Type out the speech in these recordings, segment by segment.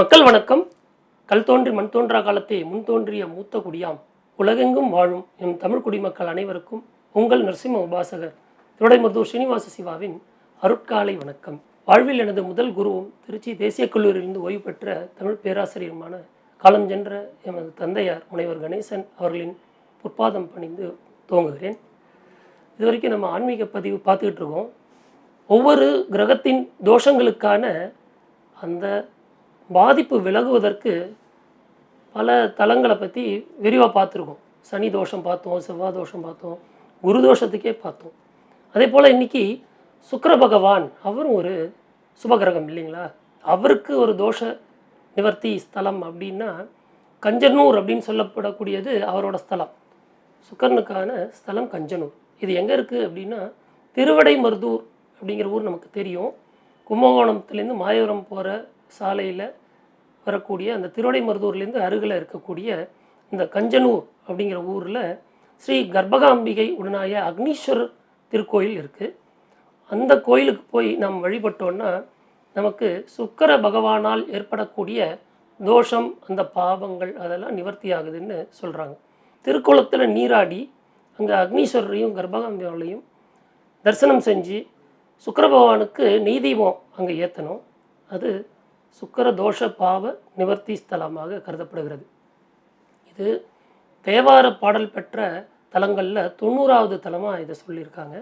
மக்கள் வணக்கம். கல் தோன்றி மண் தோன்றா காலத்தை முன் தோன்றிய மூத்த குடியாம். உலகெங்கும் வாழும் எம் தமிழ் குடிமக்கள் அனைவருக்கும் உங்கள் நரசிம்ம உபாசகர் திருடைமுத்தூர் ஸ்ரீனிவாச சிவாவின் அருட்காலை வணக்கம். வாழ்வில் எனது முதல் குருவும் திருச்சி தேசிய கல்லூரியிலிருந்து ஓய்வு பெற்ற தமிழ் பேராசிரியருமான காலம் சென்ற எமது தந்தையார் முனைவர் கணேசன் அவர்களின் பொற்பாதம் பணிந்து துவங்குகிறேன். இது வரைக்கும் நம்ம ஆன்மீக பதிவு பார்த்துக்கிட்டு இருக்கோம். ஒவ்வொரு கிரகத்தின் தோஷங்களுக்கான அந்த பாதிப்பு விலகுவதற்கு பல தலங்களை பற்றி விரிவாக பார்த்துருக்கோம். சனி தோஷம் பார்த்தோம் செவ்வாய் தோஷம் பார்த்தோம் குரு தோஷத்துக்கே பார்த்தோம். அதே போல் இன்னைக்கு சுக்கர பகவான் அவரும் ஒரு சுபகிரகம் இல்லைங்களா? அவருக்கு ஒரு தோஷ நிவர்த்தி ஸ்தலம் அப்படின்னா கஞ்சனூர் அப்படின்னு சொல்லப்படக்கூடியது அவரோட ஸ்தலம். சுக்கரனுக்கான ஸ்தலம் கஞ்சனூர். இது எங்கே இருக்குது அப்படின்னா திருவடை மருதூர் அப்படிங்கிற ஊர் நமக்கு தெரியும். கும்பகோணத்துலேருந்து மாயவரம் போகிற சாலையில் வரக்கூடிய அந்த திருவடைமருதூர்லேருந்து அருகில் இருக்கக்கூடிய இந்த கஞ்சனூர் அப்படிங்கிற ஊரில் ஸ்ரீ கர்ப்பகாம்பிகை உடனாய அக்னீஸ்வரர் திருக்கோயில் இருக்குது அந்த கோயிலுக்கு போய் நாம் வழிபட்டோன்னா நமக்கு சுக்கர பகவானால் ஏற்படக்கூடிய தோஷம் அந்த பாவங்கள் அதெல்லாம் நிவர்த்தி ஆகுதுன்னு சொல்கிறாங்க திருக்குளத்தில் நீராடி அங்கே அக்னீஸ்வரரையும் கர்ப்பகாம்பிகளையும் தரிசனம் செஞ்சு சுக்கர பகவானுக்கு நெய் தீபம் அங்கே ஏற்றணும் அது சுக்கர தோஷ பாவ நிவர்த்தி ஸ்தலமாக கருதப்படுகிறது. இது தேவார பாடல் பெற்ற தலங்களில் தொண்ணூறாவது தலமாக இதை சொல்லியிருக்காங்க.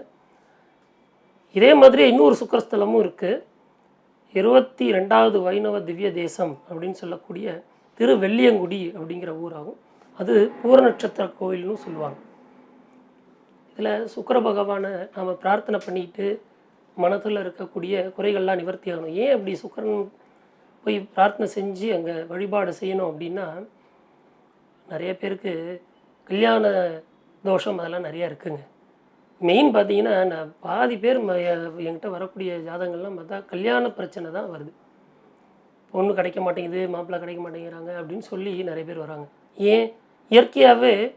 இதே மாதிரி இன்னொரு சுக்கரஸ்தலமும் இருக்குது இருபத்தி ரெண்டாவது வைணவ திவ்ய தேசம் அப்படின்னு சொல்லக்கூடிய திருவெள்ளியங்குடி அப்படிங்கிற ஊராகும். அது பூர நட்சத்திர கோயில்னு சொல்லுவாங்க. இதில் சுக்கர பகவானை நாம் பிரார்த்தனை பண்ணிட்டு மனத்தில் இருக்கக்கூடிய குறைகள்லாம் நிவர்த்தி ஆகணும். ஏன் அப்படி சுக்கரன் போய் பிரார்த்தனை செஞ்சு அங்கே வழிபாடு செய்யணும் அப்படின்னா நிறைய பேருக்கு கல்யாண தோஷம் அதெல்லாம் நிறையா இருக்குங்க. மெயின் பார்த்தீங்கன்னா நான் பாதி பேர் ம- என்கிட்ட வரக்கூடிய ஜாதகங்கள்லாம் பார்த்தா கல்யாண பிரச்சனை தான் வருது. பொண்ணு கிடைக்க மாட்டேங்குது மாப்பிள்ளை கிடைக்க மாட்டேங்கிறாங்க அப்படின்னு சொல்லி நிறைய பேர் வராங்க. ஏன்? இயற்கையாகவே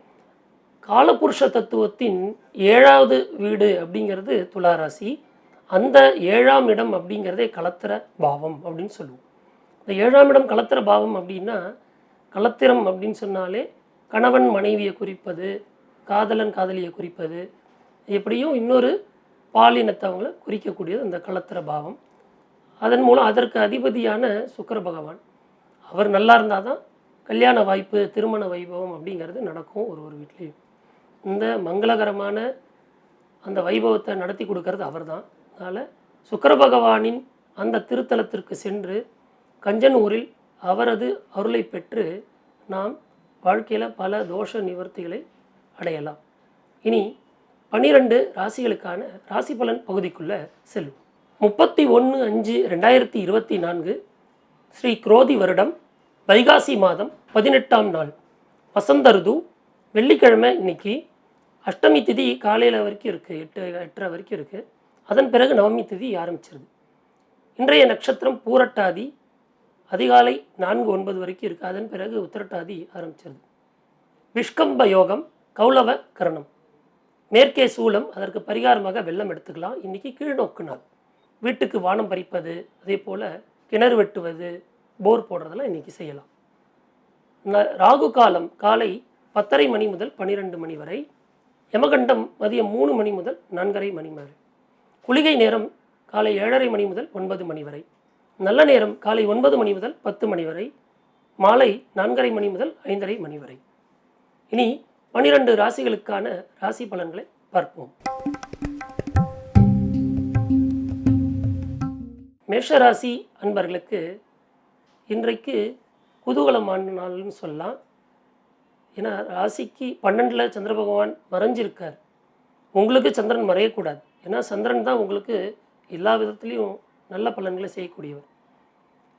காலபுருஷ தத்துவத்தின் ஏழாவது வீடு அப்படிங்கிறது துளாராசி. அந்த ஏழாம் இடம் அப்படிங்கிறதே கலத்திர பாவம் அப்படின்னு சொல்லுவோம். இந்த ஏழாம் இடம் கலத்திர பாவம் அப்படின்னா கலத்திரம் அப்படின்னு சொன்னாலே கணவன் மனைவியை குறிப்பது காதலன் காதலியை குறிப்பது எப்படியும் இன்னொரு பாலினத்தவங்களை குறிக்கக்கூடியது அந்த கலத்திர பாவம். அதன் மூலம் அதற்கு அதிபதியான சுக்கர பகவான். அவர் நல்லா இருந்தால் தான் கல்யாண வாய்ப்பு திருமண வைபவம் அப்படிங்கிறது நடக்கும் ஒரு ஒரு வீட்லேயும். இந்த மங்களகரமான அந்த வைபவத்தை நடத்தி கொடுக்கறது அவர்தான். அதனால் சுக்கர பகவானின் அந்த திருத்தலத்திற்கு சென்று கஞ்சனூரில் அவரது அருளை பெற்று நாம் வாழ்க்கையில் பல தோஷ நிவர்த்திகளை அடையலாம். இனி பன்னிரெண்டு ராசிகளுக்கான ராசி பலன் பகுதிக்குள்ளே செல்வோம். முப்பத்தி ஒன்று அஞ்சு ரெண்டாயிரத்தி இருபத்தி நான்கு ஸ்ரீ குரோதி வருடம் வைகாசி மாதம் பதினெட்டாம் நாள். வசந்த ருது வெள்ளிக்கிழமை இன்னைக்கு. அஷ்டமி திதி காலையில் வரைக்கும் இருக்குது எட்டு எட்டரை வரைக்கும் இருக்குது அதன் பிறகு நவமி திதி ஆரம்பிச்சிருது. இன்றைய நட்சத்திரம் பூரட்டாதி அதிகாலை நான்கு ஒன்பது வரைக்கும் இருக்குது அதன் பிறகு உத்திரட்டாதி ஆரம்பிச்சிருது. விஷ்கம்ப யோகம் கௌலவ கரணம். மேற்கே சூலம் அதற்கு பரிகாரமாக வெள்ளம் எடுத்துக்கலாம். இன்றைக்கி கீழ்நோக்கு நாள். வீட்டுக்கு வானம் பறிப்பது அதே போல் கிணறு வெட்டுவது போர் போடுறதெல்லாம் இன்றைக்கி செய்யலாம். ந- ராகு காலம் காலை பத்தரை மணி முதல் பன்னிரெண்டு மணி வரை. யமகண்டம் மதியம் மூணு மணி முதல் நான்கரை மணி வரை. குளிகை நேரம் காலை ஏழரை மணி முதல் ஒன்பது மணி வரை. நல்ல நேரம் காலை ஒன்பது மணி முதல் பத்து மணி வரை மாலை நான்கரை மணி முதல் ஐந்தரை மணி வரை. இனி பன்னிரண்டு ராசிகளுக்கான ராசி பலன்களை பார்ப்போம். மேஷராசி அன்பர்களுக்கு இன்றைக்கு குதூகலமான நாள்னு சொல்லலாம். ஏன்னா ராசிக்கு பன்னெண்டில் சந்திர பகவான் மறைஞ்சிருக்கார். உங்களுக்கு சந்திரன் மறையக்கூடாது. ஏன்னா சந்திரன் தான் உங்களுக்கு எல்லா விதத்துலேயும் நல்ல பலன்களை செய்யக்கூடியவர்.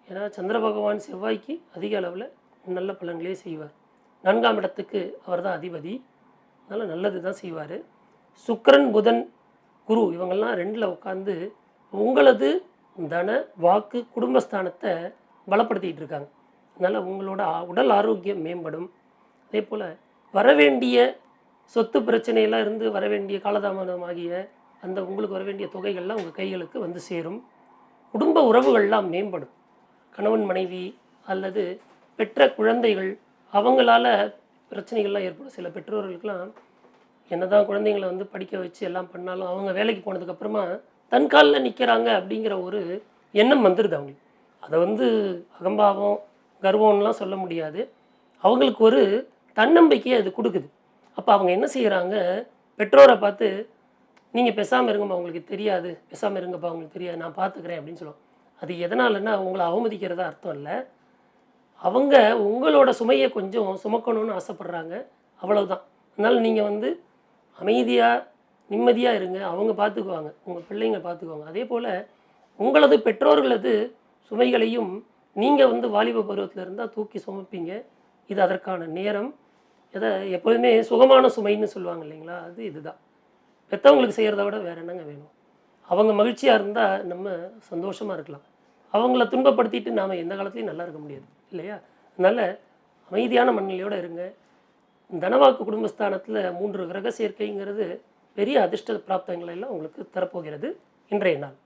ஏன்னா சந்திர பகவான் செவ்வாய்க்கு அதிக அளவில் நல்ல பலன்களே செய்வார். நான்காம் இடத்துக்கு அவர் தான் அதிபதி. அதனால் நல்லது தான் செய்வார். சுக்கரன் புதன் குரு இவங்கெல்லாம் ரெண்டில் உட்காந்து உங்களது தன வாக்கு குடும்பஸ்தானத்தை பலப்படுத்திகிட்டு இருக்காங்க. அதனால் உங்களோட உடல் ஆரோக்கியம் மேம்படும். அதே போல் வரவேண்டிய சொத்து பிரச்சனையெல்லாம் இருந்து வரவேண்டிய காலதாமதமாகிய அந்த உங்களுக்கு வரவேண்டிய தொகைகள்லாம் உங்கள் கைகளுக்கு வந்து சேரும். குடும்ப உறவுகள்லாம் மேம்படும். கணவன் மனைவி அல்லது பெற்ற குழந்தைகள் அவங்களால பிரச்சனைகள்லாம் ஏற்படும். சில பெற்றோர்களுக்கெல்லாம் என்னதான் குழந்தைங்களை வந்து படிக்க வச்சு எல்லாம் பண்ணாலும் அவங்க வேலைக்கு போனதுக்கப்புறமா தன் காலில் நிற்கிறாங்க அப்படிங்கிற ஒரு எண்ணம் வந்துடுது அவங்களுக்கு. அதை வந்து அகம்பாவம் கர்வம்லாம் சொல்ல முடியாது. அவங்களுக்கு ஒரு தன்னம்பிக்கையை அது கொடுக்குது. அப்போ அவங்க என்ன செய்கிறாங்க பெற்றோரை பார்த்து நீங்கள் பேசாமல் இருங்கம்மா உங்களுக்கு தெரியாது. பேசாமல் இருங்கப்பா உங்களுக்கு தெரியாது. நான் பார்த்துக்கிறேன் அப்படின்னு சொல்லுவோம் அது எதனாலன்னா உங்களை அவமதிக்கிறதா அர்த்தம் இல்லை. அவங்க உங்களோட சுமையை கொஞ்சம் சுமக்கணும்னு ஆசைப்பட்றாங்க. அவ்வளவுதான். அதனால் நீங்கள் வந்து அமைதியாக நிம்மதியாக இருங்க. அவங்க பார்த்துக்குவாங்க உங்கள் பிள்ளைங்க பார்த்துக்குவாங்க அதே போல் உங்களது பெற்றோர்களது சுமைகளையும் நீங்கள் வந்து வாலிப பருவத்தில் இருந்தால் தூக்கி சுமப்பீங்க. இது அதற்கான நேரம். எதை எப்போதுமே சுகமான சுமைன்னு சொல்லுவாங்க இல்லைங்களா? அது இதுதான். பெற்றவங்களுக்கு செய்கிறத விட வேறு என்னங்க வேணும்? அவங்க மகிழ்ச்சியாக இருந்தால் நம்ம சந்தோஷமாக இருக்கலாம். அவங்கள துன்பப்படுத்திட்டு நாம் எந்த காலத்துலையும் நல்லா இருக்க முடியாது இல்லையா? அதனால் அமைதியான மனநிலையோடு இருங்க. தனவாக்கு குடும்பஸ்தானத்தில் மூன்று கிரக சேர்க்கைங்கிறது பெரிய அதிர்ஷ்ட பிராப்தங்களை எல்லாம் உங்களுக்கு தரப்போகிறது இன்றைய நாள்.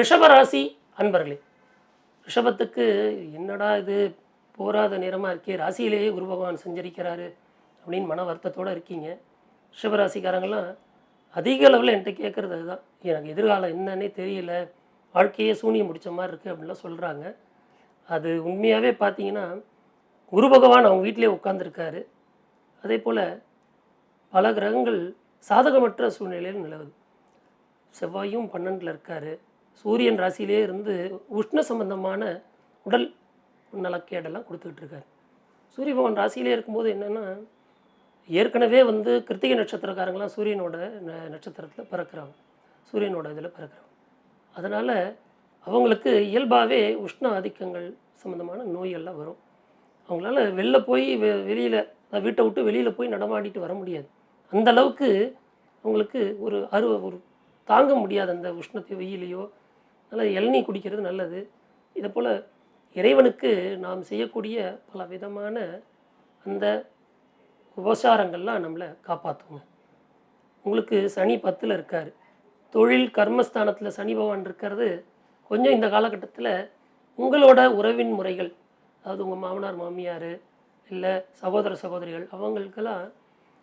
ரிஷபராசி அன்பர்களே ரிஷபத்துக்கு என்னடா இது? போராத நேரமாக இருக்கே ராசியிலேயே குரு பகவான் சஞ்சரிக்கிறாரு அப்படின்னு மன வருத்தத்தோடு இருக்கீங்க. ரிஷபராசிக்காரங்களாம் அதிக அளவில் என்கிட்ட கேட்குறது அதுதான். எனக்கு எதிர்காலம் என்னன்னே தெரியல. வாழ்க்கையே சூனியம் முடித்த மாதிரி இருக்குது அப்படின்லாம் சொல்கிறாங்க அது உண்மையாகவே பார்த்தீங்கன்னா குரு பகவான் அவங்க வீட்டிலே உட்காந்துருக்காரு அதே போல் பல கிரகங்கள் சாதகமற்ற சூழ்நிலையில் நிலவுது. செவ்வாயும் பன்னெண்டில் இருக்கார். சூரியன் ராசியிலே இருந்து உஷ்ண சம்பந்தமான உடல் நலக்கேடெல்லாம் கொடுத்துக்கிட்டு இருக்காரு சூரிய பகவான் ராசியிலே இருக்கும்போது என்னென்னா ஏற்கனவே வந்து கிருத்திகை நட்சத்திரக்காரங்களாம் சூரியனோட ந- நட்சத்திரத்தில் பிறக்கிறாங்க சூரியனோட இதில் பிறக்கிறாங்க அதனால் அவங்களுக்கு இயல்பாகவே உஷ்ண ஆதிக்கங்கள் சம்மந்தமான நோயெல்லாம் வரும். அவங்களால வெளில போய் வெ வெளியில் வீட்டை விட்டு வெளியில் போய் நடமாடிட்டு வர முடியாது. அந்த அளவுக்கு அவங்களுக்கு ஒரு அரு ஒரு தாங்க முடியாது அந்த உஷ்ணத்தை வெயிலையோ அதனால் இளநீ குடிக்கிறது நல்லது. இதை போல் இறைவனுக்கு நாம் செய்யக்கூடிய பல விதமான அந்த உபசாரங்கள்லாம் நம்மளை காப்பாற்றுங்க உங்களுக்கு சனி பத்தில் இருக்கார். தொழில் கர்மஸ்தானத்தில் சனி பகவான் இருக்கிறது கொஞ்சம் இந்த காலகட்டத்தில் உங்களோட உறவின் முறைகள் அதாவது உங்கள் மாமனார் மாமியார் இல்லை சகோதர சகோதரிகள் அவங்களுக்கெல்லாம்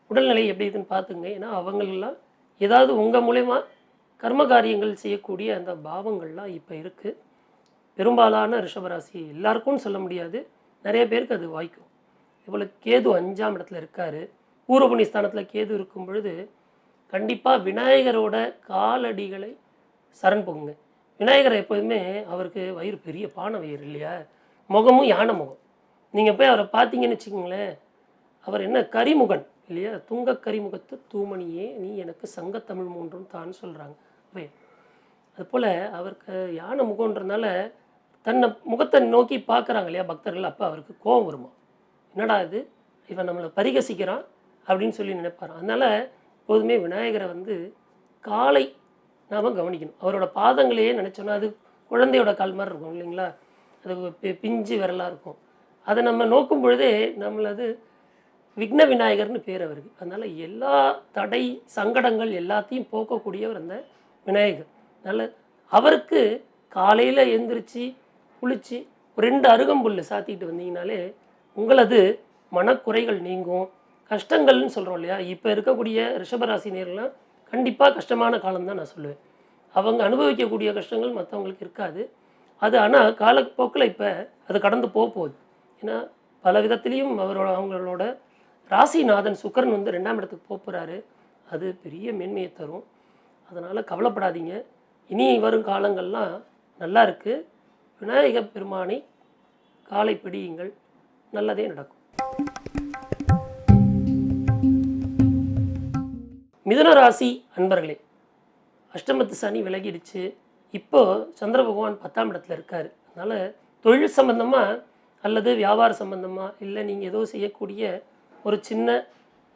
உடல்நிலை எப்படி இருக்குன்னு பார்த்துங்க ஏன்னா அவங்களெல்லாம் ஏதாவது உங்கள் மூலயமா கர்ம காரியங்கள் செய்யக்கூடிய அந்த பாவங்கள்லாம் இப்போ இருக்குது பெரும்பாலான ரிஷபராசி எல்லாருக்கும் சொல்ல முடியாது. நிறைய பேருக்கு அது வாய்க்கும். இதுபோல் கேது அஞ்சாம் இடத்துல இருக்கார். பூர்வபுணி ஸ்தானத்தில் கேது இருக்கும் பொழுது கண்டிப்பாக விநாயகரோட காலடிகளை சரண் போகுங்க. விநாயகரை எப்போதுமே அவருக்கு வயிறு பெரிய பானை வயிறு இல்லையா? முகமும் யானை முகம். நீங்கள் போய் அவரை பார்த்தீங்கன்னு வச்சுக்கோங்களேன் அவர் என்ன கரிமுகன் இல்லையா? துங்க கரிமுகத்து தூமணியே நீ எனக்கு சங்கத்தமிழ் மூன்றும் தான் சொல்கிறாங்க அப்போ அதுபோல் அவருக்கு யானை முகன்றதுனால தன்னை முகத்தை நோக்கி பார்க்குறாங்க இல்லையா பக்தர்கள் அப்போ அவருக்கு கோபம் வருமா? என்னடா இது? இவன் நம்மளை பரிகசிக்கிறான் அப்படின்னு சொல்லி நினைப்பார். அதனால் எப்போதுமே விநாயகரை வந்து காலை நாம் கவனிக்கணும். அவரோட பாதங்களையே நினச்சோன்னா அது குழந்தையோட கால் மாதிரி இருக்கும் இல்லைங்களா? அது பிஞ்சு விரலாக இருக்கும். அதை நம்ம நோக்கும் பொழுதே நம்மளது விக்ன விநாயகர்னு பேர் அவருக்கு. அதனால் எல்லா தடை சங்கடங்கள் எல்லாத்தையும் போக்கக்கூடியவர் அந்த விநாயகர். அதனால் அவருக்கு காலையில் எந்திரிச்சு குளித்து ஒரு ரெண்டு அருகம்புல் சாத்திக்கிட்டு வந்தீங்கனாலே உங்களது மனக்குறைகள் நீங்கும். கஷ்டங்கள்னு சொல்கிறோம் இல்லையா? இப்போ இருக்கக்கூடிய ரிஷபராசி நேரெலாம் கண்டிப்பாக கஷ்டமான காலம் தான் நான் சொல்லுவேன். அவங்க அனுபவிக்கக்கூடிய கஷ்டங்கள் மற்றவங்களுக்கு இருக்காது. அது ஆனால் காலப்போக்கில் இப்போ அது கடந்து போக போகுது. ஏன்னா பல விதத்துலேயும் அவரோட அவங்களோட ராசிநாதன் சுக்கரன் வந்து ரெண்டாம் இடத்துக்கு போக போகிறாரு அது பெரிய மேன்மையை தரும். அதனால் கவலைப்படாதீங்க. இனி வரும் காலங்கள்லாம் நல்லா இருக்குது விநாயக பெருமானை காலை பிடியுங்கள். நல்லதே நடக்கும். மிதுனராசி அன்பர்களே அஷ்டமத்து சனி விலகிடுச்சு. இப்போ சந்திர பகவான் பத்தாம் இடத்துல இருக்கார். அதனால் தொழில் சம்பந்தமாக அல்லது வியாபார சம்பந்தமாக இல்லை நீங்கள் ஏதோ செய்யக்கூடிய ஒரு சின்ன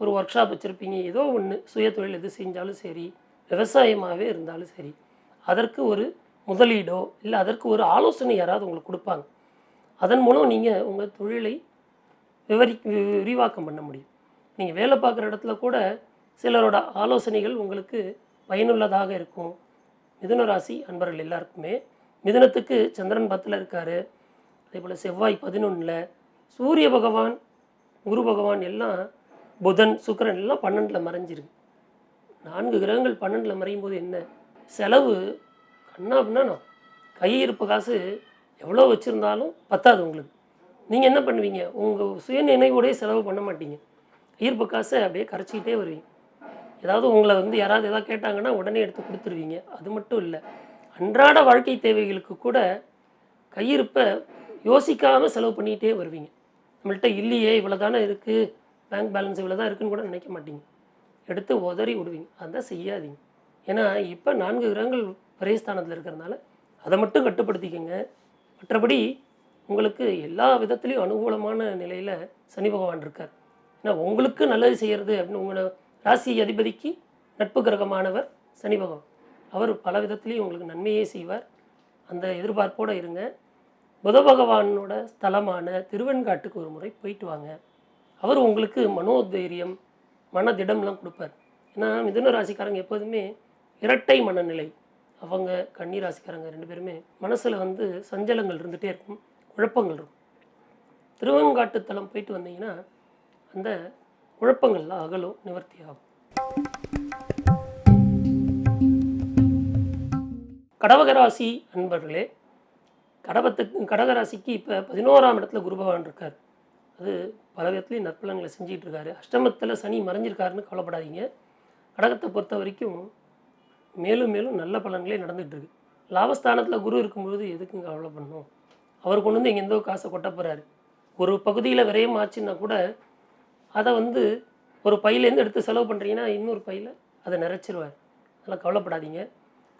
ஒரு ஒர்க் ஷாப் வச்சுருப்பீங்க. ஏதோ ஒன்று சுய தொழில் எது செஞ்சாலும் சரி விவசாயமாகவே இருந்தாலும் சரி அதற்கு ஒரு முதலீடோ இல்லை அதற்கு ஒரு ஆலோசனை யாராவது உங்களுக்கு கொடுப்பாங்க. அதன் மூலம் நீங்கள் உங்கள் தொழிலை விவரி வி- விரிவாக்கம் பண்ண முடியும். நீங்கள் வேலை பார்க்குற இடத்துல கூட சிலரோட ஆலோசனைகள் உங்களுக்கு பயனுள்ளதாக இருக்கும். மிதுன ராசி அன்பர்கள் எல்லாருக்குமே. மிதுனத்துக்கு சந்திரன் பத்தில் இருக்கார். அதே போல் செவ்வாய் பதினொன்றில் சூரிய பகவான் குரு பகவான் எல்லாம் புதன் சுக்கிரன் எல்லாம் பன்னெண்டில் மறைஞ்சிருக்கு. நான்கு கிரகங்கள் பன்னெண்டில் மறையும் போது என்ன? செலவு அண்ணா அப்படின்னா கையிருப்பு காசு எவ்வளோ வச்சுருந்தாலும் பத்தாது உங்களுக்கு. நீங்கள் என்ன பண்ணுவீங்க? உங்கள் சுய நினைவோடய செலவு பண்ண மாட்டீங்க. ஈர்ப்பு காசை அப்படியே கரைச்சிக்கிட்டே வருவீங்க. ஏதாவது உங்களை வந்து யாராவது எதாவது கேட்டாங்கன்னா உடனே எடுத்து கொடுத்துருவீங்க. அது மட்டும் இல்லை. அன்றாட வாழ்க்கை தேவைகளுக்கு கூட கையிருப்பை யோசிக்காமல் செலவு பண்ணிக்கிட்டே வருவீங்க. நம்மள்கிட்ட இல்லையே இவ்வளோ தானே இருக்குது பேங்க் பேலன்ஸ் இவ்வளோ தான் இருக்குன்னு கூட நினைக்க மாட்டீங்க. எடுத்து உதறி விடுவீங்க. அதான் செய்யாதீங்க. ஏன்னா இப்போ நான்கு கிரகங்கள் பிரேஸ்தானத்தில் இருக்கிறதுனால அதை மட்டும் கட்டுப்படுத்திக்கோங்க. மற்றபடி உங்களுக்கு எல்லா விதத்துலேயும் அனுகூலமான நிலையில் சனி பகவான் இருக்கார். ஏன்னா உங்களுக்கு நல்லது செய்கிறது அப்படின்னு உங்களை ராசி அதிபதிக்கு நட்பு கிரகமானவர் சனி பகவான். அவர் பல விதத்துலேயும் உங்களுக்கு நன்மையே செய்வார். அந்த எதிர்பார்ப்போடு இருங்க. புத பகவானோட ஸ்தலமான திருவெண்காட்டுக்கு ஒரு முறை போயிட்டு வாங்க. அவர் உங்களுக்கு மனோதைரியம் மனதிடம்லாம் கொடுப்பார். ஏன்னா மிதுன ராசிக்காரங்க எப்போதுமே இரட்டை மனநிலை. அவங்க கண்ணீராசிக்காரங்க ரெண்டு பேருமே மனசில் வந்து சஞ்சலங்கள் இருந்துகிட்டே இருக்கும் குழப்பங்கள் இருக்கும். திருவெண்காட்டு தலம் போயிட்டு வந்தீங்கன்னா அந்த குழப்பங்கள்லாம் அகலும் நிவர்த்தி ஆகும். கடவகராசி அன்பர்களே கடவத்துக்கு கடகராசிக்கு இப்போ பதினோராம் இடத்துல குரு பகவான் இருக்கார். அது பல விதத்துலேயும் நற்பலன்களை செஞ்சிகிட்டு இருக்காரு. அஷ்டமத்தில் சனி மறைஞ்சிருக்காருன்னு கவலைப்படாதீங்க. கடகத்தை பொறுத்த வரைக்கும் மேலும் மேலும் நல்ல பலன்களே நடந்துகிட்ருக்கு. லாபஸ்தானத்தில் குரு இருக்கும்பொழுது எதுக்குங்க கவலை பண்ணணும்? அவர் கொண்டு வந்து இங்கே காசை கொட்ட போகிறாரு ஒரு பகுதியில் விரயம் ஆச்சுன்னா கூட அதை வந்து ஒரு பையிலேருந்து எடுத்து செலவு பண்ணுறீங்கன்னா இன்னொரு பையில் அதை நிறைச்சிருவார். அதெல்லாம் கவலைப்படாதீங்க.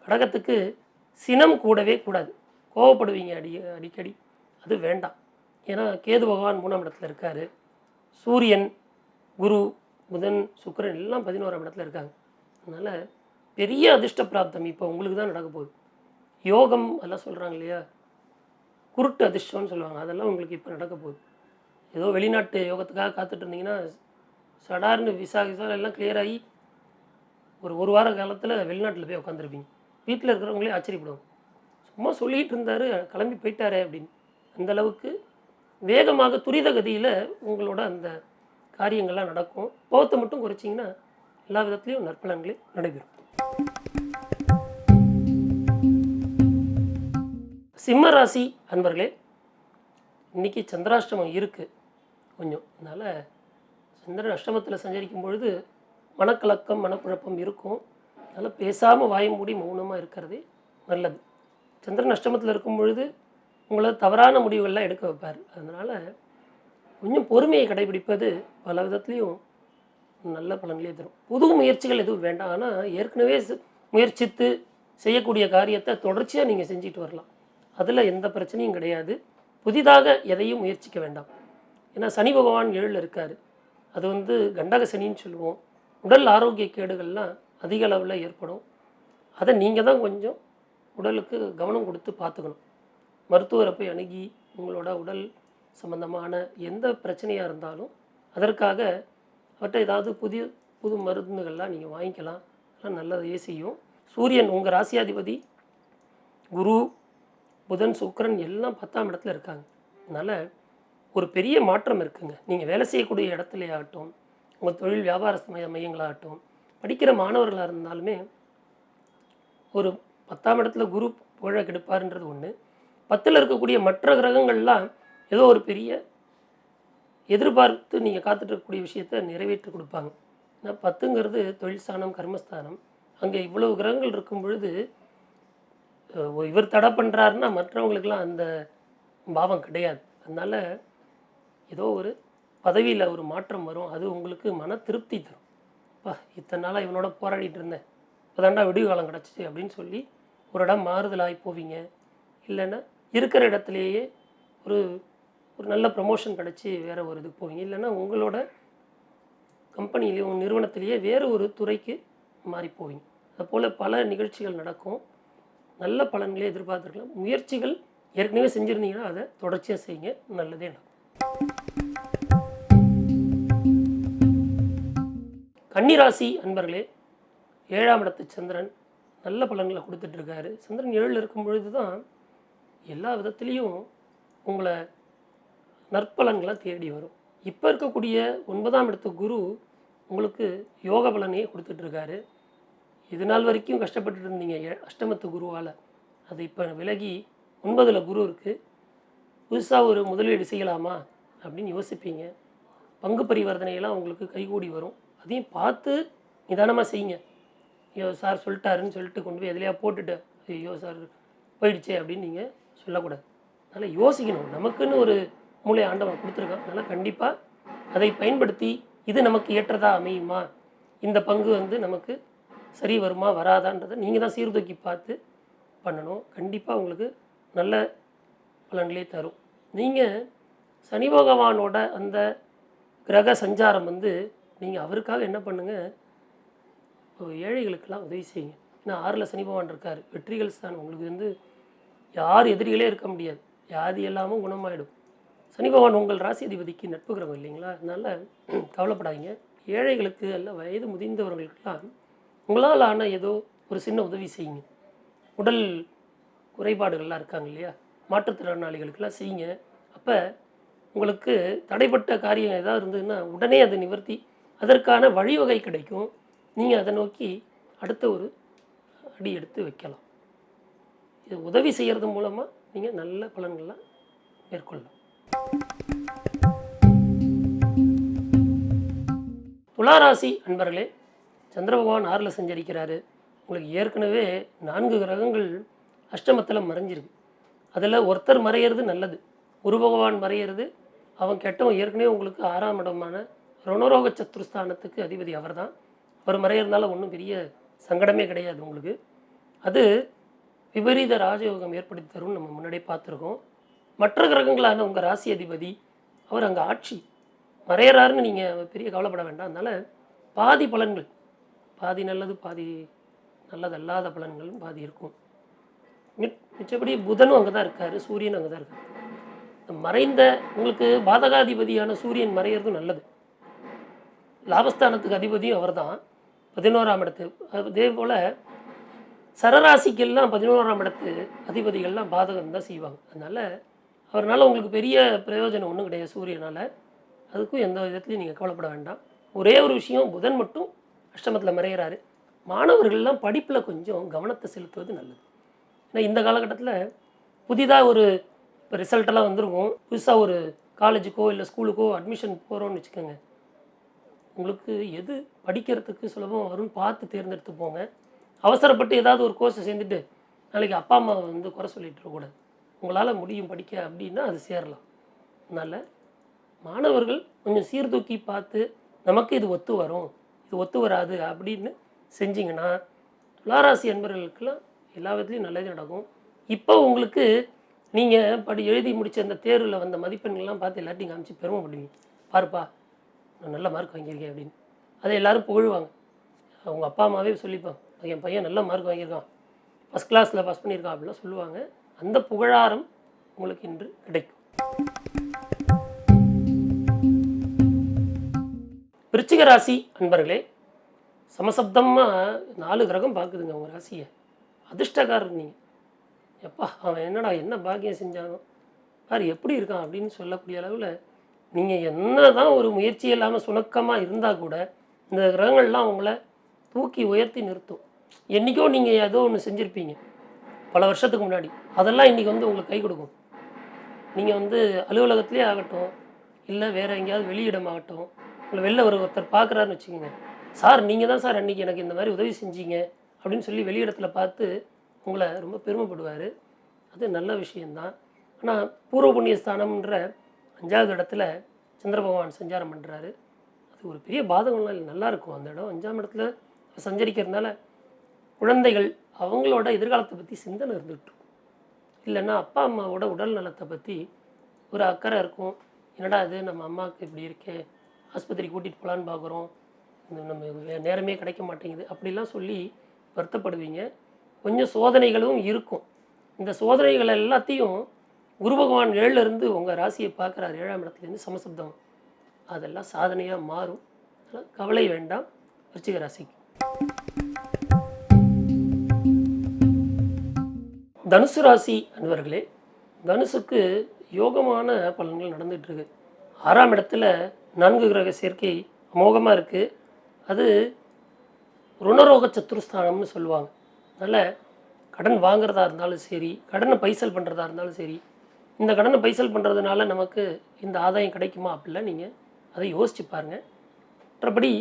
கடகத்துக்கு சினம் கூடவே கூடாது. கோவப்படுவீங்க அடி அடிக்கடி. அது வேண்டாம். ஏன்னா கேது பகவான் மூணாம் இடத்துல இருக்கார். சூரியன் குரு புதன் சுக்கரன் எல்லாம் பதினோராம் இடத்துல இருக்காங்க. அதனால் பெரிய அதிர்ஷ்ட பிராப்தம் இப்போ உங்களுக்கு தான் நடக்க போகுது. யோகம் அதெல்லாம் சொல்கிறாங்க இல்லையா? குருட்டு அதிர்ஷ்டம்னு சொல்லுவாங்க. அதெல்லாம் உங்களுக்கு இப்போ நடக்க போகுது. ஏதோ வெளிநாட்டு யோகத்துக்காக காத்துட்டு இருந்தீங்கன்னா சடார்னு விசா விசா எல்லாம் கிளியர் ஆகி ஒரு ஒரு வார காலத்தில் வெளிநாட்டில் போய் உட்காந்துருப்பீங்க வீட்டில் இருக்கிறவங்களே ஆச்சரியப்படுவாங்க. சும்மா சொல்லிகிட்டு இருந்தாரு கிளம்பி போயிட்டாரே அப்படின்னு. அந்தளவுக்கு வேகமாக துரித கதியில் உங்களோட அந்த காரியங்கள்லாம் நடக்கும். போகத்தை மட்டும் குறைச்சிங்கன்னா எல்லா விதத்துலேயும் நற்பலன்களே நடைபெறும். சிம்ம ராசி அன்பர்களே இன்னைக்கு சந்திராஷ்டமம் இருக்குது கொஞ்சம் அதனால் சந்திரன் அஷ்டமத்தில் சஞ்சரிக்கும் பொழுது மனக்கலக்கம் மனக்குழப்பம் இருக்கும். அதனால் பேசாமல் வாய மூடி மௌனமாக இருக்கிறதே நல்லது. சந்திரன் அஷ்டமத்தில் இருக்கும் பொழுது உங்களை தவறான முடிவுகள்லாம் எடுக்க வைப்பார். அதனால் கொஞ்சம் பொறுமையை கடைபிடிப்பது பல விதத்துலேயும் நல்ல பலன்களே தரும். புது முயற்சிகள் எதுவும் வேண்டாம். ஆனால் ஏற்கனவே முயற்சித்து செய்யக்கூடிய காரியத்தை தொடர்ச்சியாக நீங்கள் செஞ்சுட்டு வரலாம். அதில் எந்த பிரச்சனையும் கிடையாது. புதிதாக எதையும் முயற்சிக்க வேண்டாம். ஏன்னா சனி பகவான் ஏழில் இருக்கார். அது வந்து கண்டக சனின்னு சொல்லுவோம். உடல் ஆரோக்கிய கேடுகள்லாம் அதிக அளவில் ஏற்படும். அதை நீங்கள் தான் கொஞ்சம் உடலுக்கு கவனம் கொடுத்து பார்த்துக்கணும். மருத்துவரை போய் அணுகி உங்களோட உடல் சம்பந்தமான எந்த பிரச்சனையாக இருந்தாலும் அதற்காக அவற்றை ஏதாவது புதிய புது மருந்துகள்லாம் நீங்கள் வாங்கிக்கலாம். அதெல்லாம் நல்லதையே செய்யும். சூரியன் உங்கள் ராசியாதிபதி குரு புதன் சுக்கிரன் எல்லாம் பத்தாம் இடத்துல இருக்காங்க. அதனால் ஒரு பெரிய மாற்றம் இருக்குங்க. நீங்கள் வேலை செய்யக்கூடிய இடத்துலையாகட்டும் உங்கள் தொழில் வியாபார மைய மையங்களாகட்டும் படிக்கிற மாணவர்களாக இருந்தாலுமே ஒரு பத்தாம் இடத்துல குரு புகழ கெடுப்பாருன்றது ஒன்று பத்தில் இருக்கக்கூடிய மற்ற கிரகங்கள்லாம் ஏதோ ஒரு பெரிய எதிர்பார்த்து நீங்கள் காத்துட்ருக்கக்கூடிய விஷயத்தை நிறைவேற்றி கொடுப்பாங்க. ஏன்னா பத்துங்கிறது தொழில் ஸ்தானம் கர்மஸ்தானம். அங்கே இவ்வளவு கிரகங்கள் இருக்கும் பொழுது இவர் தடை பண்ணுறாருன்னா மற்றவங்களுக்கெல்லாம் அந்த பாவம் கிடையாது. அதனால் ஏதோ ஒரு பதவியில் ஒரு மாற்றம் வரும். அது உங்களுக்கு மன திருப்தி தரும். அப்பா இத்தனை நாளாக இவனோட போராடிட்டு இருந்தேன். இப்போதாண்டா விடிவு காலம் கிடச்சிச்சு அப்படின்னு சொல்லி ஒரு இடம் மாறுதலாகி போவீங்க. இல்லைன்னா இருக்கிற இடத்துலையே ஒரு ஒரு நல்ல ப்ரமோஷன் கிடச்சி வேறு ஒரு இதுக்கு போவீங்க. இல்லைன்னா உங்களோட கம்பெனிலேயே உங்கள் நிறுவனத்திலேயே வேறு ஒரு துறைக்கு மாறி போவீங்க. அதுபோல் பல நிகழ்ச்சிகள் நடக்கும். நல்ல பலன்களை எதிர்பார்த்துருக்கலாம். முயற்சிகள் ஏற்கனவே செஞ்சுருந்தீங்கன்னா அதை தொடர்ச்சியாக செய்யுங்க. நல்லதே நடக்கும். கன்னிராசி அன்பர்களே ஏழாம் இடத்து சந்திரன் நல்ல பலன்களை கொடுத்துட்ருக்காரு. சந்திரன் ஏழில் இருக்கும் பொழுது தான் எல்லா விதத்துலேயும் உங்களை நற்பலன்களை தேடி வரும். இப்போ இருக்கக்கூடிய ஒன்பதாம் இடத்து குரு உங்களுக்கு யோக பலனையே கொடுத்துட்ருக்காரு. இது நாள் வரைக்கும் கஷ்டப்பட்டுட்டு இருந்தீங்க. அஷ்டமத்து குருவால். அது இப்போ விலகி ஒன்பதில் குரு இருக்குது புதுசாக ஒரு முதலீடு செய்யலாமா அப்படின்னு யோசிப்பீங்க. பங்கு பரிவர்த்தனையெல்லாம் உங்களுக்கு கைகூடி வரும். அதையும் பார்த்து நிதானமாக செய்யுங்க. ஐயோ சார் சொல்லிட்டாருன்னு சொல்லிட்டு கொண்டு போய் எதுலையா போட்டுட்டு ஐயோ சார் போயிடுச்சே அப்படின்னு நீங்கள் சொல்லக்கூடாது. அதனால் யோசிக்கணும். நமக்குன்னு ஒரு மூளை ஆண்டவன் கொடுத்துருக்கான். அதனால் கண்டிப்பாக அதை பயன்படுத்தி இது நமக்கு ஏற்றதாக அமையுமா? இந்த பங்கு வந்து நமக்கு சரி வருமா வராதான்றதை நீங்கள் தான் சீர்தூக்கி பார்த்து பண்ணணும். கண்டிப்பாக உங்களுக்கு நல்ல பலன்களே தரும். நீங்கள் சனி பகவானோட அந்த கிரக சஞ்சாரம் வந்து நீங்கள் அவருக்காக என்ன பண்ணுங்கள் இப்போ ஏழைகளுக்கெல்லாம் உதவி செய்யுங்க. ஏன்னா ஆறில் சனி பகவான் இருக்கார். வெற்றிகள் ஸ்தானம். உங்களுக்கு வந்து யார் எதிரிகளே இருக்க முடியாது. வியாதி எல்லாமும் குணமாயிடும். சனி பகவான் உங்கள் ராசி அதிபதிக்கு நட்பு கிரகம் இல்லைங்களா? அதனால் கவலைப்படாதீங்க. ஏழைகளுக்கு அல்ல வயது முதிர்ந்தவர்களுக்கெல்லாம் உங்களால் ஆன ஏதோ ஒரு சின்ன உதவி செய்யுங்க. உடல் குறைபாடுகள்லாம் இருக்காங்க இல்லையா? மாற்றுத்திறனாளிகளுக்கெல்லாம் செய்யுங்க. அப்போ உங்களுக்கு தடைப்பட்ட காரியம் ஏதாவது இருந்ததுன்னா உடனே அதை நிவர்த்தி அதற்கான வழிவகை கிடைக்கும். நீங்கள் அதை நோக்கி அடுத்த ஒரு அடி எடுத்து வைக்கலாம். இது உதவி செய்கிறது மூலமாக நீங்கள் நல்ல பலன்கள்லாம் மேற்கொள்ளலாம். துளாராசி அன்பர்களே சந்திர பகவான் ஆறில் சஞ்சரிக்கிறாரு. உங்களுக்கு ஏற்கனவே நான்கு கிரகங்கள் அஷ்டமத்தில் மறைஞ்சிருக்கு. அதில் ஒருத்தர் மறையிறது நல்லது. குரு பகவான் மறையிறது அவன் கெட்டவன் ஏற்கனவே உங்களுக்கு ஆறாம் இடமான ரணரோக சத்துருஸ்தானத்துக்கு அதிபதி அவர் தான் அவர் மறையிறதுனால ஒன்றும் பெரிய சங்கடமே கிடையாது உங்களுக்கு. அது விபரீத ராஜயோகம் ஏற்படுத்தி தரும்னு நம்ம முன்னாடியே பார்த்துருக்கோம். மற்ற கிரகங்களான உங்கள் ராசி அதிபதி அவர் அங்கே ஆட்சி மறையிறாருன்னு நீங்கள் பெரிய கவலைப்பட வேண்டாம். அதனால் பாதி பலன்கள் பாதி நல்லது பாதி நல்லதல்லாத பலன்களும் பாதி இருக்கும். மித்- மிச்சபடி புதனும் அங்கே தான் இருக்கார் சூரியன் அங்கே தான் இருக்கார் மறைந்த உங்களுக்கு பாதகாதிபதியான சூரியன் மறையிறதும் நல்லது. லாபஸ்தானத்துக்கு அதிபதியும் அவர் தான் பதினோராம் இடத்து அதே போல் சரராசிக்கெல்லாம் பதினோராம் இடத்து அதிபதிகள்லாம் பாதகம் தான் செய்வாங்க. அதனால் அவரால் உங்களுக்கு பெரிய பிரயோஜனம் ஒன்றும் கிடையாது சூரியனால். அதுக்கும் எந்த விதத்துலையும் நீங்கள் கவலைப்பட வேண்டாம். ஒரே ஒரு விஷயம் புதன் மட்டும் அஷ்டமத்தில் மறைகிறாரு மாணவர்கள்லாம் படிப்பில் கொஞ்சம் கவனத்தை செலுத்துவது நல்லது. ஏன்னா இந்த காலகட்டத்தில் புதிதாக ஒரு இப்போ ரிசல்ட்டெல்லாம் வந்திருக்கும். புதுசாக ஒரு காலேஜுக்கோ இல்லை ஸ்கூலுக்கோ அட்மிஷன் போகிறோன்னு வச்சுக்கோங்க. உங்களுக்கு எது படிக்கிறதுக்கு சுலபம் வரும்னு பார்த்து தேர்ந்தெடுத்து போங்க. அவசரப்பட்டு ஏதாவது ஒரு கோர்ஸை சேர்ந்துட்டு நாளைக்கு அப்பா அம்மா வந்து குறை சொல்லிட்டு இருக்கக்கூடாது. உங்களால் முடியும் படிக்க அப்படின்னா அது சேரலாம். அதனால் மாணவர்கள் கொஞ்சம் சீர்தூக்கி பார்த்து நமக்கு இது ஒத்து வரும். இதுக்கு ஒத்து வராது அப்படின்னு செஞ்சிங்கன்னா துளாராசி அன்பர்களுக்கெல்லாம் எல்லா விதத்துலையும் நல்லது நடக்கும். இப்போ உங்களுக்கு நீங்கள் படி எழுதி முடித்த அந்த தேர்வில் வந்த மதிப்பெண்கள்லாம் பார்த்து எல்லாத்தையும் காமிச்சு பெருமைப்படுவீங்க பாருப்பா நான் நல்ல மார்க் வாங்கியிருக்கேன் அப்படின்னு. அதை எல்லோரும் புகழுவாங்க. அவங்க அப்பா அம்மாவே சொல்லிப்பாங்க என் பையன் நல்ல மார்க் வாங்கியிருக்கான். ஃபஸ்ட் கிளாஸில் பாஸ் பண்ணியிருக்கான் அப்படிலாம் சொல்லுவாங்க. அந்த புகழாரம் உங்களுக்கு இன்று கிடைக்கும். விருச்சிக ராசி அன்பர்களே சமசப்தமாக நாலு கிரகம் பார்க்குதுங்க உங்கள் ராசியை. அதிர்ஷ்டக்காரர் நீங்கள் எப்பா அவன் என்னடா என்ன பாக்கியம் செஞ்சானோ. பார் எப்படி இருக்கான் அப்படின்னு சொல்லக்கூடிய அளவில் நீங்கள் என்ன தான் ஒரு முயற்சி இல்லாமல் சுணக்கமாக இருந்தால் கூட இந்த கிரகங்கள்லாம் உங்களை தூக்கி உயர்த்தி நிறுத்தும். என்றைக்கோ நீங்கள் ஏதோ ஒன்று செஞ்சுருப்பீங்க. பல வருஷத்துக்கு முன்னாடி. அதெல்லாம் இன்றைக்கி வந்து உங்களுக்கு கை கொடுக்கும். நீங்கள் வந்து அலுவலகத்துலேயே ஆகட்டும் இல்லை வேறு எங்கேயாவது வெளியிடமாகட்டும் உங்களை வெளில ஒரு ஒருத்தர் பார்க்குறாருன்னு வச்சுக்கோங்க. சார் நீங்கள் தான் சார் அன்றைக்கி எனக்கு இந்த மாதிரி உதவி செஞ்சீங்க அப்படின்னு சொல்லி வெளியிடத்துல பார்த்து உங்களை ரொம்ப பெருமைப்படுவார். அது நல்ல விஷயந்தான் ஆனால் பூர்வ புண்ணிய ஸ்தானம்ன்ற அஞ்சாவது இடத்துல சந்திர பகவான் சஞ்சாரம் பண்ணுறாரு அது ஒரு பெரிய பாதகம்லாம் இல்லை நல்லாயிருக்கும் அந்த இடம் அஞ்சாம் இடத்துல சஞ்சரிக்கிறதுனால குழந்தைகள் அவங்களோட எதிர்காலத்தை பற்றி சிந்தனை இருந்துகிட்டு இருக்கும். இல்லைன்னா அப்பா அம்மாவோட உடல் நலத்தை பற்றி ஒரு அக்கறை இருக்கும். என்னடா இது? நம்ம அம்மாவுக்கு இப்படி இருக்கே. ஆஸ்பத்திரி கூட்டிகிட்டு போகலான்னு பார்க்குறோம் நம்ம நேரமே கிடைக்க மாட்டேங்குது. அப்படிலாம் சொல்லி வருத்தப்படுவீங்க. கொஞ்சம் சோதனைகளும் இருக்கும். இந்த சோதனைகள் எல்லாத்தையும் குரு பகவான் ஏழுல இருந்து உங்கள் ராசியை பார்க்குறாரு. ஏழாம் இடத்துலேருந்து சமசப்தம். அதெல்லாம் சாதனையாக மாறும். கவலை வேண்டாம். விருச்சிக ராசிக்கு. தனுசு ராசி அன்பர்களே தனுசுக்கு யோகமான பலன்கள் நடந்துகிட்ருக்கு ஆறாம் இடத்துல நான்கு கிரக சேர்க்கை அமோகமாக இருக்குது அது ருணரோக சத்துருஸ்தானம்னு சொல்லுவாங்க. அதனால் கடன் வாங்குறதா இருந்தாலும் சரி கடனை பைசல் பண்ணுறதா இருந்தாலும் சரி இந்த கடனை பைசல் பண்ணுறதுனால நமக்கு இந்த ஆதாயம் கிடைக்குமா அப்படிலாம் நீங்கள் அதை யோசிச்சு பாருங்கள் மற்றபடி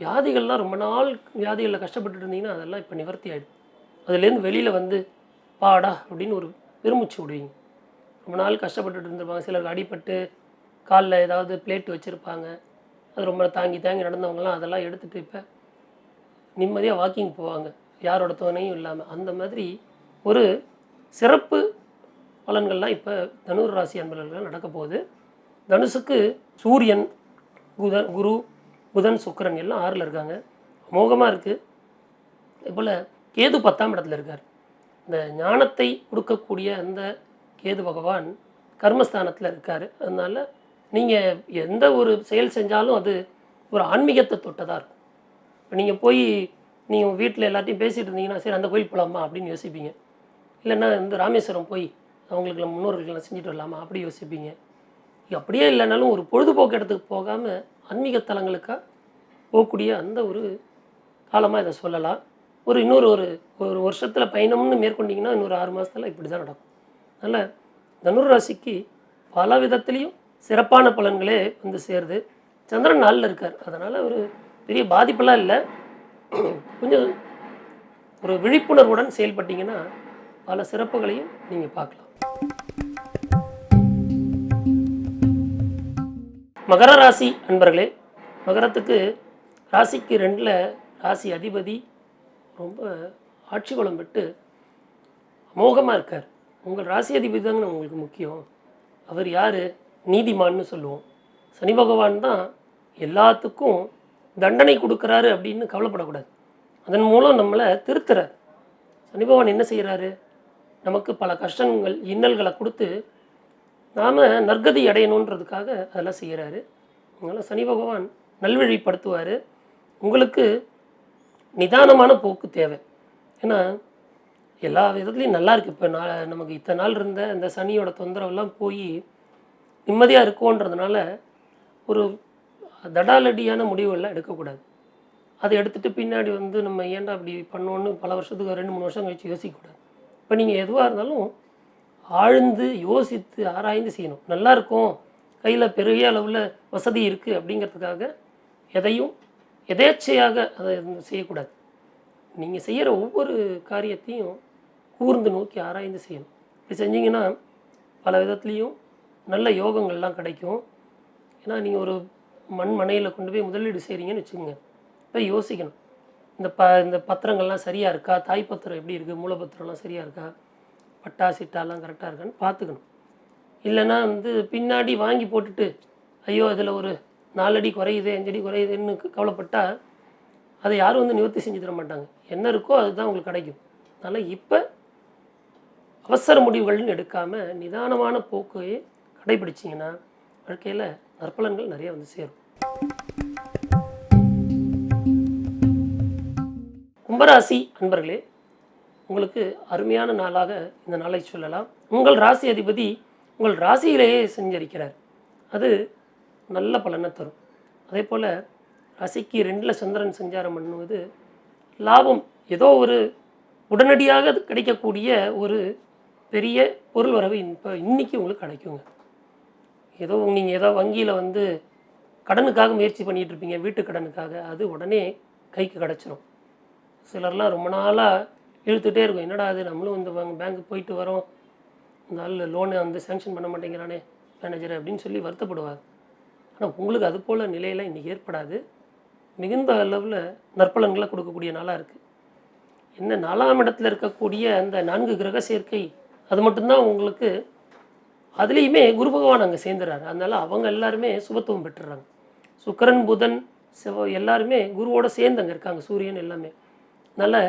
வியாதிகள்லாம் ரொம்ப நாள் வியாதிகளில் கஷ்டப்பட்டுட்டு இருந்தீங்கன்னா அதெல்லாம் இப்போ நிவர்த்தி ஆகிடும் அதுலேருந்து வெளியில் வந்து பாடா அப்படின்னு ஒரு விரும்பிச்சு விடுவீங்க. ரொம்ப நாள் கஷ்டப்பட்டுட்டு இருந்திருப்பாங்க. சிலருக்கு அடிபட்டு காலில் ஏதாவது பிளேட் வச்சுருப்பாங்க. அது ரொம்ப தாங்கி தாங்கி நடந்தவங்கலாம் அதெல்லாம் எடுத்துகிட்டு இப்போ நிம்மதியாக வாக்கிங் போவாங்க. யாரோட துணையும் இல்லாமல் அந்த மாதிரி ஒரு சிறப்பு பலன்கள்லாம் இப்போ தனுர் ராசி அன்பர்கள் நடக்க போகுது. தனுசுக்கு சூரியன் புதன் குரு புதன் சுக்கரன் எல்லாம் ஆறில் இருக்காங்க. அமோகமாக இருக்குது இதுபோல் கேது பத்தாம் இடத்துல இருக்கார். இந்த ஞானத்தை கொடுக்கக்கூடிய அந்த கேது பகவான் கர்மஸ்தானத்தில் இருக்கார். அதனால் நீங்கள் எந்த ஒரு செயல் செஞ்சாலும் அது ஒரு ஆன்மீகத்தை தொட்டதாக இருக்கும். இப்போ நீங்கள் போய் நீங்கள் வீட்டில் எல்லாத்தையும் பேசிகிட்டு இருந்தீங்கன்னா சரி அந்த கோயில் போகலாமா அப்படின்னு யோசிப்பீங்க. இல்லைன்னா இந்த ராமேஸ்வரம் போய் அவங்களுக்கு முன்னோர்களுக்கெல்லாம் செஞ்சுட்டு வரலாமா அப்படி யோசிப்பீங்க. அப்படியே இல்லைனாலும் ஒரு பொழுதுபோக்கு இடத்துக்கு போகாமல் ஆன்மீக தலங்களுக்காக போகக்கூடிய அந்த ஒரு காலமாக இதை சொல்லலாம். ஒரு இன்னொரு ஒரு ஒரு வருஷத்தில் பயணம்னு மேற்கொண்டிங்கன்னா இன்னொரு ஆறு மாதத்தில் இப்படி தான் நடக்கும். அதனால் தனுர் ராசிக்கு பல விதத்துலேயும் சிறப்பான பலன்களே வந்து சேருது. சந்திரன் நாளில் இருக்கார். அதனால் ஒரு பெரிய பாதிப்பெல்லாம் இல்லை. கொஞ்சம் ஒரு விழிப்புணர்வுடன் செயல்பட்டீங்கன்னா பல சிறப்புகளையும் நீங்கள் பார்க்கலாம். மகர ராசி அன்பர்களே மகரத்துக்கு ராசிக்கு ரெண்டில் ராசி அதிபதி ரொம்ப ஆட்சி குளம் விட்டு அமோகமாக இருக்கார். உங்கள் ராசி அதிபதி தாங்க உங்களுக்கு முக்கியம். அவர் யார்? நீதிமான்னு சொல்லுவோம். சனி பகவான் தான் எல்லாத்துக்கும் தண்டனை கொடுக்குறாரு அப்படின்னு கவலைப்படக்கூடாது. அதன் மூலம் நம்மளை திருத்துறார். சனி பகவான் என்ன செய்கிறாரு நமக்கு பல கஷ்டங்கள் இன்னல்களை கொடுத்து நாம் நற்கதி அடையணுன்றதுக்காக அதெல்லாம் செய்கிறாரு அதனால் சனி பகவான் நல்வழிப்படுத்துவார். உங்களுக்கு நிதானமான போக்கு தேவை. ஏன்னா எல்லா விதத்துலேயும் நல்லா இருக்குது இப்போ நான் நமக்கு இத்தனை நாள் இருந்த இந்த சனியோட தொந்தரவெல்லாம் போய் நிம்மதியாக இருக்கோன்றதுனால ஒரு தடாலடியான முடிவுகள்லாம் எடுக்கக்கூடாது. அதை எடுத்துகிட்டு பின்னாடி வந்து நம்ம ஏன்டா அப்படி பண்ணோன்னு பல வருஷத்துக்கு ரெண்டு மூணு வருஷம் கழிச்சு யோசிக்கக்கூடாது. இப்போ நீங்கள் எதுவாக இருந்தாலும் ஆழ்ந்து யோசித்து ஆராய்ந்து செய்யணும். நல்லா இருக்கும். கையில் பெரிய அளவில் வசதி இருக்குது அப்படிங்கிறதுக்காக எதையும் எதேச்சையாக அதை செய்யக்கூடாது. நீங்கள் செய்கிற ஒவ்வொரு காரியத்தையும் கூர்ந்து நோக்கி ஆராய்ந்து செய்யணும். இப்படி செஞ்சீங்கன்னா பல விதத்துலேயும் நல்ல யோகங்கள்லாம் கிடைக்கும். ஏன்னா நீங்கள் ஒரு மண் மனையில் கொண்டு போய் முதலீடு செய்கிறீங்கன்னு வச்சுக்கோங்க. இப்போ யோசிக்கணும். இந்த ப இந்த பத்திரங்கள்லாம் சரியாக இருக்கா? தாய் பத்திரம் எப்படி இருக்குது மூலப்பத்திரம்லாம் சரியாக இருக்கா? பட்டா சிட்டாலாம் கரெக்டாக இருக்கான்னு பார்த்துக்கணும். இல்லைன்னா வந்து பின்னாடி வாங்கி போட்டுட்டு ஐயோ அதில் ஒரு நாலடி குறையுது அஞ்சடி குறையுதுன்னு கவலைப்பட்டால் அதை யாரும் வந்து நிவர்த்தி செஞ்சு தர மாட்டாங்க. என்ன இருக்கோ அதுதான் உங்களுக்கு கிடைக்கும். அதனால் இப்போ அவசர முடிவுகள்னு எடுக்காமல் நிதானமான போக்கையே கடைபிடிச்சிங்கன்னா வாழ்க்கையில் நற்பலன்கள் நிறைய வந்து சேரும். கும்பராசி அன்பர்களே உங்களுக்கு அருமையான நாளாக இந்த நாளை சொல்லலாம். உங்கள் ராசி அதிபதி உங்கள் ராசியிலேயே செஞ்சரிக்கிறார். அது நல்ல பலனை தரும். அதே போல் ராசிக்கு ரெண்டில் சந்திரன் சஞ்சாரம் பண்ணுவது லாபம். ஏதோ ஒரு உடனடியாக கிடைக்கக்கூடிய ஒரு பெரிய பொருள் வரவு இப்போ இன்றைக்கி உங்களுக்கு கிடைக்குங்க. ஏதோ நீங்கள் ஏதோ வங்கியில் வந்து கடனுக்காக முயற்சி பண்ணிகிட்டு இருப்பீங்க வீட்டு கடனுக்காக. அது உடனே கைக்கு கிடச்சிரும். சிலர்லாம் ரொம்ப நாளாக இழுத்துகிட்டே இருக்கும். என்னடா அது நம்மளும் இந்த பேங்க் போயிட்டு வரோம். இந்த ஆள் லோனை வந்து சேங்ஷன் பண்ண மாட்டேங்கிறானே மேனேஜர் அப்படின்னு சொல்லி வருத்தப்படுவார் ஆனால் உங்களுக்கு அது போல் நிலையெல்லாம் இன்றைக்கி ஏற்படாது. மிகுந்த அளவில் நற்பலன்களை கொடுக்கக்கூடிய நாளாக இருக்குது என்ன நாலாம் இடத்துல இருக்கக்கூடிய அந்த நான்கு கிரக சேர்க்கை அது மட்டும்தான் உங்களுக்கு அதுலேயுமே குரு பகவான் அங்கே சேர்ந்துறாரு. அதனால் அவங்க எல்லாருமே சுபத்துவம் பெற்றுறாங்க. சுக்கிரன் புதன் சிவ எல்லாருமே குருவோட சேர்ந்து அங்கே இருக்காங்க சூரியன் எல்லாமே. அதனால்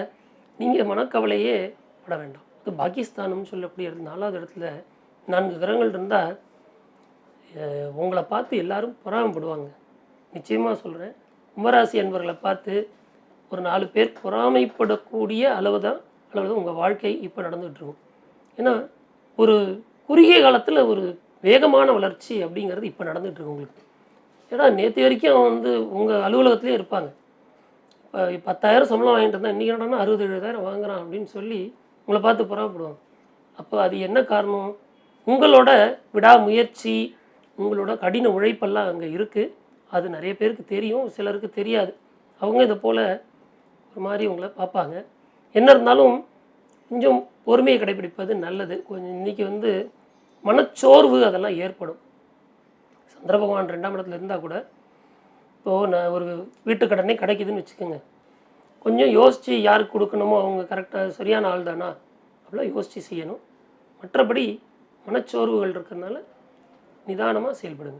நீங்கள் மனக்கவலையே பட வேண்டாம். இது பாகிஸ்தானம்னு சொல்லக்கூடிய இடத்துல நாலாவது இடத்துல நான்கு கிரகங்கள் இருந்தால் உங்களை பார்த்து எல்லாரும் பொறாமப்படுவாங்க. நிச்சயமாக சொல்கிறேன் கும்பராசி என்பவர்களை பார்த்து ஒரு நாலு பேர் பொறாமைப்படக்கூடிய அளவு தான் அளவு தான் உங்கள் வாழ்க்கை இப்போ நடந்துகிட்ருக்கும் ஏன்னா ஒரு குறுகிய காலத்தில் ஒரு வேகமான வளர்ச்சி அப்படிங்கிறது இப்போ நடந்துகிட்டு இருக்கு உங்களுக்கு. ஏன்னா நேற்று வரைக்கும் வந்து உங்கள் அலுவலகத்திலே இருப்பாங்க. இப்போ பத்தாயிரம் சம்பளம் வாங்கிட்டு இருந்தால் இன்றைக்கி என்னன்னா அறுபது எழுபதாயிரம் வாங்குறான் அப்படின்னு சொல்லி உங்களை பார்த்து புறப்படுவாங்க. அப்போ அது என்ன காரணம்? உங்களோட விடாமுயற்சி உங்களோட கடின உழைப்பெல்லாம் அங்கே இருக்குது அது நிறைய பேருக்கு தெரியும் சிலருக்கு தெரியாது. அவங்க இதை போல் ஒரு மாதிரி உங்களை பார்ப்பாங்க. என்ன இருந்தாலும் கொஞ்சம் பொறுமையை கடைபிடிப்பது நல்லது. கொஞ்சம் இன்றைக்கி வந்து மனச்சோர்வு அதெல்லாம் ஏற்படும். சந்திர பகவான் ரெண்டாம் இடத்துல இருந்தால் கூட இப்போது நான் ஒரு வீட்டு கடனே கிடைக்குதுன்னு வச்சுக்கோங்க. கொஞ்சம் யோசித்து யாருக்கு கொடுக்கணுமோ அவங்க கரெக்டாக சரியான ஆள் தானா? அப்படிலாம் யோசித்து செய்யணும். மற்றபடி மனச்சோர்வுகள் இருக்கிறதுனால நிதானமாக செயல்படுங்க.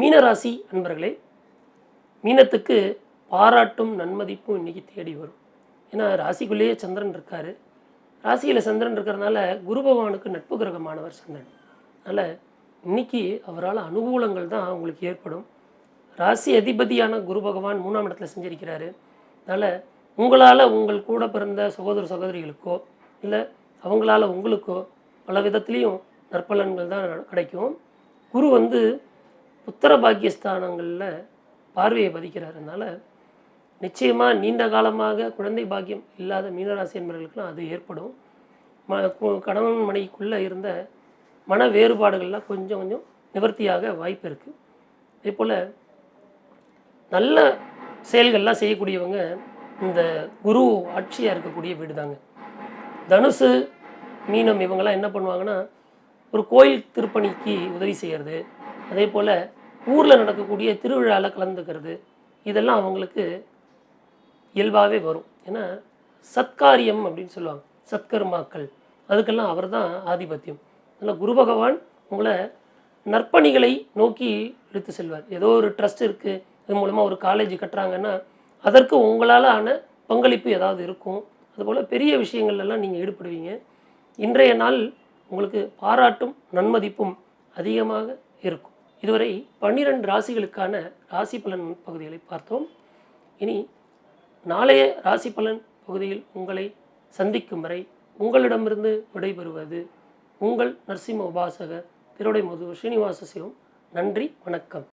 மீனராசி அன்பர்களே மீனத்துக்கு பாராட்டும் நன்மதிப்பும் இன்றைக்கி தேடி வரும். ஏன்னா ராசிக்குள்ளேயே சந்திரன் இருக்கார். ராசியில் சந்திரன் இருக்கிறதுனால குரு பகவானுக்கு நட்பு கிரகமானவர் சந்திரன். அதனால் இன்னைக்கு அவரால் அனுகூலங்கள் தான் உங்களுக்கு ஏற்படும். ராசி அதிபதியான குரு பகவான் மூணாம் இடத்துல செஞ்சிருக்கிறாரு. அதனால் உங்களால் உங்கள் கூட பிறந்த சகோதர சகோதரிகளுக்கோ இல்லை அவங்களால உங்களுக்கோ பல விதத்துலேயும் நற்பலன்கள் தான் கிடைக்கும். குரு வந்து புத்திர பாக்கியஸ்தானங்களில் பார்வையை பதிக்கிறார். அதனால் நிச்சயமாக நீண்ட காலமாக குழந்தை பாக்கியம் இல்லாத மீனராசி என்பவர்களுக்கெல்லாம் அது ஏற்படும். ம கணவன் மனைவிக்குள்ளே இருந்த மன வேறுபாடுகள்லாம் கொஞ்சம் கொஞ்சம் நிவர்த்தியாக வாய்ப்பு இருக்குது அதே போல் நல்ல செயல்கள்லாம் செய்யக்கூடியவங்க இந்த குரு ஆட்சியாக இருக்கக்கூடிய வீடு தாங்க தனுசு மீனம் இவங்கெல்லாம் என்ன பண்ணுவாங்கன்னா ஒரு கோயில் திருப்பணிக்கு உதவி செய்கிறது அதே போல் ஊரில் நடக்கக்கூடிய திருவிழாவில் கலந்துக்கிறது இதெல்லாம் அவங்களுக்கு இயல்பாகவே வரும். ஏன்னா சத்காரியம் அப்படின்னு சொல்லுவாங்க. சத்கர்மாக்கள். அதுக்கெல்லாம் அவர் தான் ஆதிபத்தியம். அதனால் குரு பகவான் உங்களை நற்பணிகளை நோக்கி இழுத்து செல்வார். ஏதோ ஒரு ட்ரஸ்ட் இருக்குது இது மூலமாக ஒரு காலேஜ் கட்டுறாங்கன்னா அதற்கு உங்களால் ஆன பங்களிப்பு ஏதாவது இருக்கும். அதுபோல் பெரிய விஷயங்கள்லாம் நீங்கள் ஈடுபடுவீங்க. இன்றைய நாள் உங்களுக்கு பாராட்டும் நன்மதிப்பும் அதிகமாக இருக்கும். இதுவரை பன்னிரண்டு ராசிகளுக்கான ராசி பலன் பகுதிகளை பார்த்தோம். இனி நாளைய ராசி பலன் பகுதியில் உங்களை சந்திக்கும் வரை உங்களிடமிருந்து விடைபெறுவது உங்கள் நரசிம்ம உபாசகர் திருடைமுது ஸ்ரீனிவாச சிவம் நன்றி வணக்கம்.